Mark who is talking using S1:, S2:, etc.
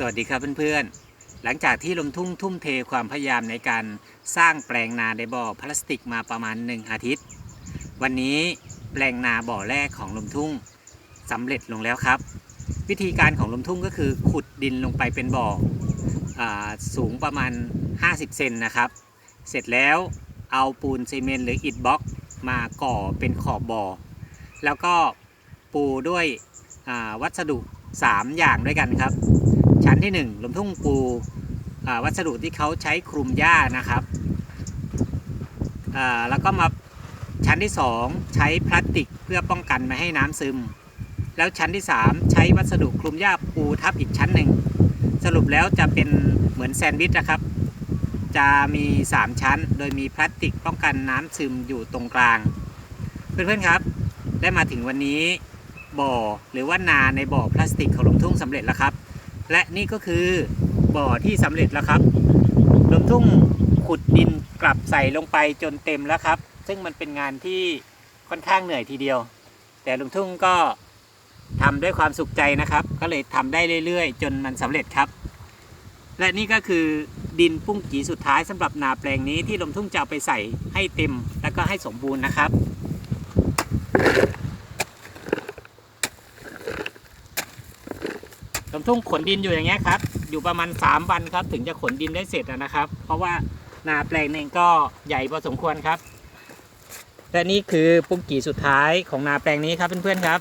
S1: สวัสดีครับเพื่อนๆ หลังจากที่ลมทุ่งทุ่มเทความพยายามในการสร้างแปลงนาในบ่อพลาสติกมาประมาณ 1 อาทิตย์ วันนี้แปลงนาบ่อแรกของลมทุ่งสำเร็จลงแล้วครับ วิธีการของลมทุ่งก็คือขุดดินลงไปเป็นบ่ออสูงประมาณ 50 เซนนะครับ เสร็จแล้วเอาปูนซีเมนต์หรืออิฐบล็อกมาก่อเป็นขอบบ่อ แล้วก็ปูด้วยวัสดุ 3 อย่างด้วยกันครับ ชั้นที่ 1 ลมทุ่งปูวัสดุที่เขาใช้คลุมหญ้านะครับแล้วก็มาชั้นที่ 2 ใช้พลาสติกเพื่อป้องกันไม่ให้น้ำซึม แล้วชั้นที่ 3 ใช้วัสดุคลุมหญ้าปูทับอีกชั้นหนึ่งสรุปแล้วจะเป็นเหมือนแซนด์วิชนะครับ จะมี 3 ชั้น โดยมีพลาสติกป้องกันน้ำซึมอยู่ตรงกลาง เพื่อนๆครับ ได้มาถึงวันนี้บ่อหรือว่านาในบ่อพลาสติกของลมทุ่งสำเร็จแล้วครับ และนี่ก็คือบ่อที่สำเร็จแล้วครับลมทุ่งขุดดินกลับใส่ลงไปจนเต็มแล้วครับ ซึ่งมันเป็นงานที่ค่อนข้างเหนื่อยทีเดียว แต่ลมทุ่งก็ทำด้วยความสุขใจนะครับ ก็เลยทำได้เรื่อยๆ จนมันสำเร็จครับ และนี่ก็คือดินปุ้งกีสุดท้ายสำหรับนาแปลงนี้ที่ลมทุ่งจะเอาไปใส่ให้เต็ม แล้วก็ให้สมบูรณ์นะครับ ลมทุ่งขนดินอยู่อย่างเงี้ยครับ อยู่ประมาณ 3 วันครับ ถึงจะขนดินได้เสร็จนะครับ เพราะว่านาแปลงหนึงก็ใหญ่พอสมควรครับ และนี่คือปุ่มกี่สุดท้ายของนาแปลงนี้ครับเพื่อนๆครับ